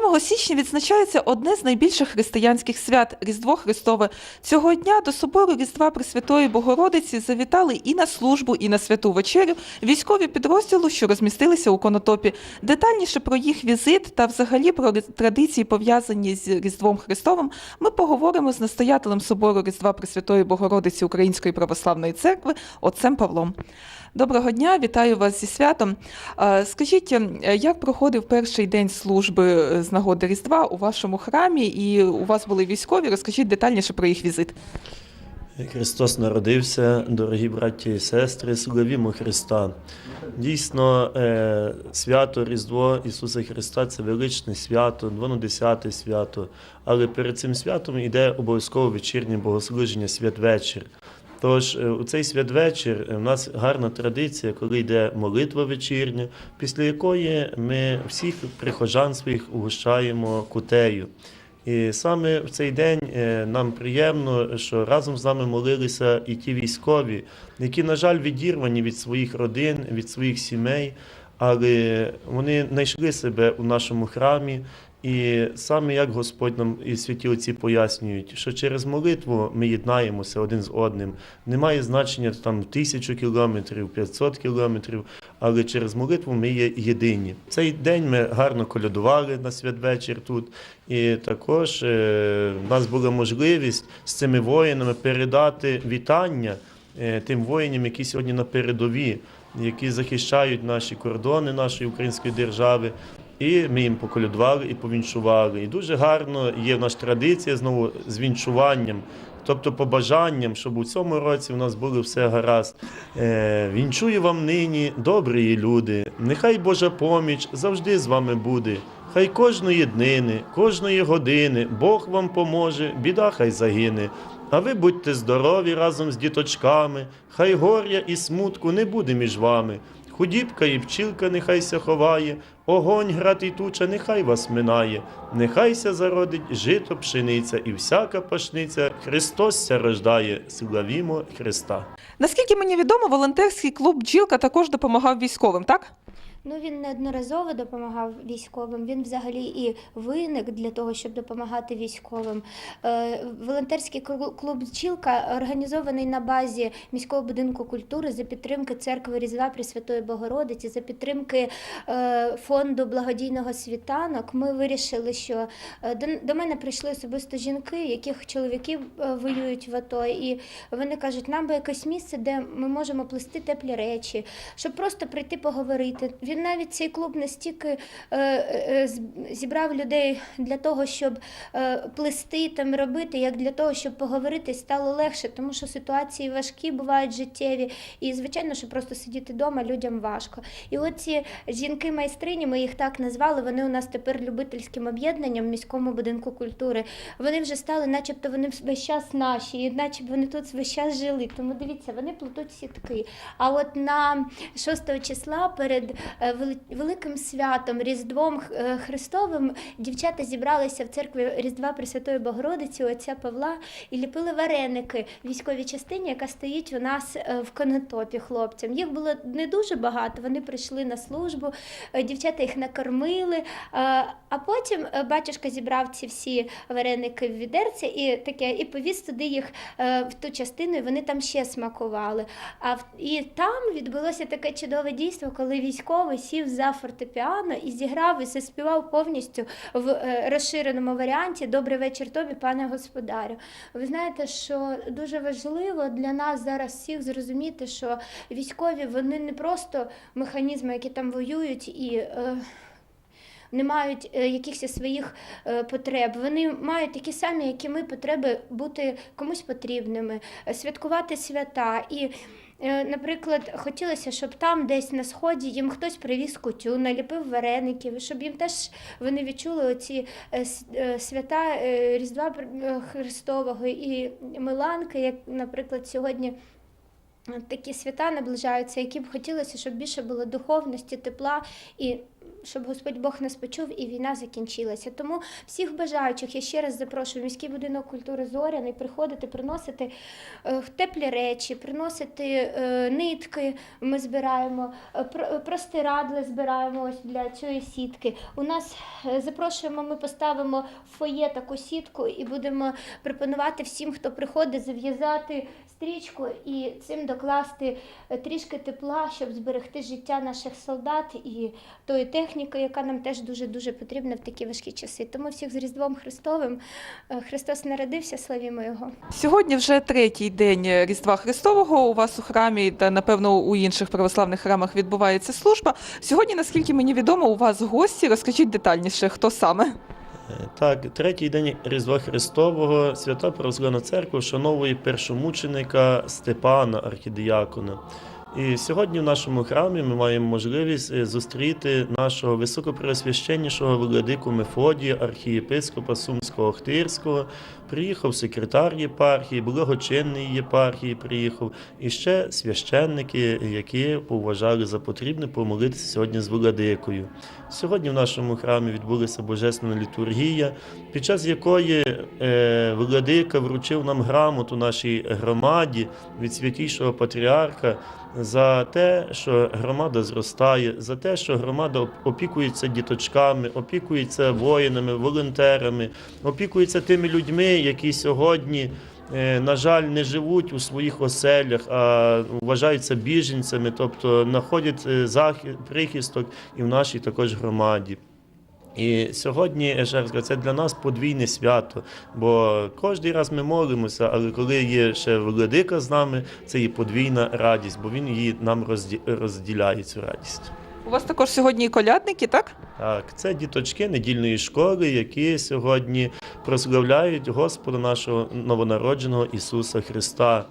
7 січня відзначається одне з найбільших християнських свят Різдво Христове. Цього дня до собору Різдва Пресвятої Богородиці завітали і на службу, і на святу вечерю військові підрозділу, що розмістилися у Конотопі. Детальніше про їх візит та взагалі про традиції, пов'язані з Різдвом Христовим, ми поговоримо з настоятелем собору Різдва Пресвятої Богородиці Української православної церкви отцем Павлом. Доброго дня, вітаю вас зі святом. Скажіть, е, як проходив перший день служби е, з нагоди Різдва у вашому храмі, і у вас були військові? Розкажіть детальніше про їх візит. Христос народився, дорогі браті і сестри, славімо Христа. Дійсно, е, свято Різдво Ісуса Христа це величне свято, 12 свято. Але перед цим святом йде обов'язково вечірнє богослуження, святвечір. Тож е, у цей святвечір е, в нас гарна традиція, коли йде молитва вечірня, після якої ми всіх прихожан своїх угощаємо кутею. І саме в цей день е, нам приємно, що разом з нами молилися і ті військові, які, на жаль, відірвані від своїх родин, від своїх сімей, але вони знайшли себе у нашому храмі. І саме як Господь нам і святі отці пояснюють, що через молитву ми єднаємося один з одним. Немає значення там тисячу кілометрів, 500 кілометрів, але через молитву ми є єдині. Цей день ми гарно колядували на святвечір тут, і також е, в нас була можливість з цими воїнами передати вітання е, тим воїнам, які сьогодні на передові, які захищають наші кордони нашої української держави. І ми їм поколядували і повіншували. І дуже гарно є в нас традиція знову з вінчуванням, тобто побажанням, щоб у цьому році у нас було все гаразд. Е, вінчую вам нині, добрі люди, нехай Божа поміч завжди з вами буде. Хай кожної днини, кожної години Бог вам поможе, біда хай загине. А ви будьте здорові разом з діточками, хай горя і смутку не буде між вами. Худібка і пчілка нехайся ховає, огонь, град і туча, нехай вас минає, нехайся зародить жито пшениця і всяка пашниця, Христос ся рождає, славімо Христа. Наскільки мені відомо, волонтерський клуб Бджілка також допомагав військовим, так? Ну він неодноразово допомагав військовим. Він взагалі і виник для того, щоб допомагати військовим. Е, волонтерський клуб «Бджілка» організований на базі міського будинку культури за підтримки церкви Різдва Пресвятої Богородиці, за підтримки е, фонду благодійного світанок. Ми вирішили, що е, до, мене прийшли особисто жінки, яких чоловіки воюють в АТО, і вони кажуть, нам би якесь місце, де ми можемо плести теплі речі, щоб просто прийти поговорити. Він навіть цей клуб настільки е, е, зібрав людей для того, щоб е, плести там робити, як для того, щоб поговорити, стало легше, тому що ситуації важкі бувають життєві, і звичайно, що просто сидіти вдома людям важко. І от ці жінки-майстрині, ми їх так назвали. Вони у нас тепер любительським об'єднанням в міському будинку культури. Вони вже стали, начебто, вони весь час наші, і начебто вони тут весь час жили. Тому дивіться, вони плетуть сітки. А от на 6 числа перед е, великим святом Різдвом е, Христовим дівчата зібралися в церкві Різдва Пресвятої Богородиці отця Павла і ліпили вареники військовій частині, яка стоїть у нас е, в конотопі хлопцям. Їх було не дуже багато. Вони прийшли на службу, е, дівчата їх накормили. е, А потім е, батюшка зібрав ці всі вареники в відерце і таке, і повіз туди їх е, в ту частину, і вони там ще смакували. А і там відбулося таке чудове дійство, коли військовий сів за фортепіано і зіграв і заспівав повністю в е, розширеному варіанті Добрий вечір тобі, пане господарю. Ви знаєте, що дуже важливо для нас зараз всіх зрозуміти, що військові вони не просто механізми, які там воюють і. Е, не мають е, якихось своїх потреб. Вони мають такі самі, як і ми, потреби бути комусь потрібними, святкувати свята. І, наприклад, хотілося, щоб там десь на сході їм хтось привіз кутю, наліпив вареників, щоб їм теж вони відчули оці е, е, свята е, Різдва е, Христового і Миланки, як, наприклад, сьогодні. Такі свята наближаються, які б хотілося, щоб більше було духовності, тепла і щоб Господь Бог нас почув і війна закінчилася. Тому всіх бажаючих я ще раз запрошую в міський будинок культури Зоряний приходити, приносити е, теплі речі, приносити е, нитки. Ми збираємо е, простирадли збираємо ось для цієї сітки. У нас запрошуємо, ми поставимо в фоє таку сітку і будемо пропонувати всім, хто приходить, зав'язати стрічку і цим докласти трішки тепла, щоб зберегти життя наших солдат і тої техніки, яка нам теж дуже дуже потрібна в такі важкі часи. Тому всіх з Різдвом Христовим Е, Христос народився, славімо Його. Сьогодні вже третій день Різдва Христового. У вас у храмі та напевно у інших православних храмах відбувається служба. Сьогодні, наскільки мені відомо, у вас гості. Розкажіть детальніше, хто саме. Е, Так, третій день Різдва Христового Свята Православна Церква вшановує першомученика Степана архідіякона. І сьогодні в нашому храмі ми маємо можливість е, зустріти нашого високопреосвященнішого владику Мефодія, архієпископа Сумського Охтирського. Приїхав секретар єпархії, благочинний єпархії приїхав, і ще священники, які поважали за потрібне помолитися сьогодні з владикою. Сьогодні в нашому храмі відбулася божественна літургія, під час якої е, владика вручив нам грамоту нашій громаді від святішого патріарха за те, що громада зростає, за те, що громада опікується діточками, опікується воїнами, волонтерами, опікується тими людьми, які сьогодні. е, На жаль, не живуть у своїх оселях, а вважаються біженцями, тобто знаходять е, захи- прихисток і в нашій також громаді. І сьогодні кажу, це для нас подвійне свято, бо кожен раз ми молимося, але коли є ще владика з нами, це є подвійна радість, бо він її нам розді- розділяє цю радість. У вас також сьогодні і колядники, так? Так, це діточки недільної школи, які сьогодні прославляють Господа нашого новонародженого Ісуса Христа.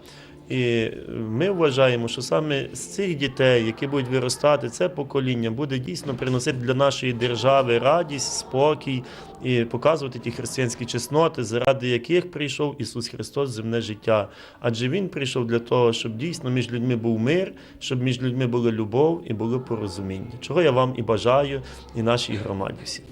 І ми вважаємо, що саме з цих дітей, які будуть виростати, це покоління буде дійсно приносити для нашої держави радість, спокій і показувати ті християнські чесноти, заради яких прийшов Ісус Христос земне життя. Адже Він прийшов для того, щоб дійсно між людьми був мир, щоб між людьми була любов і було порозуміння. Чого я вам і бажаю, і нашій громаді всій.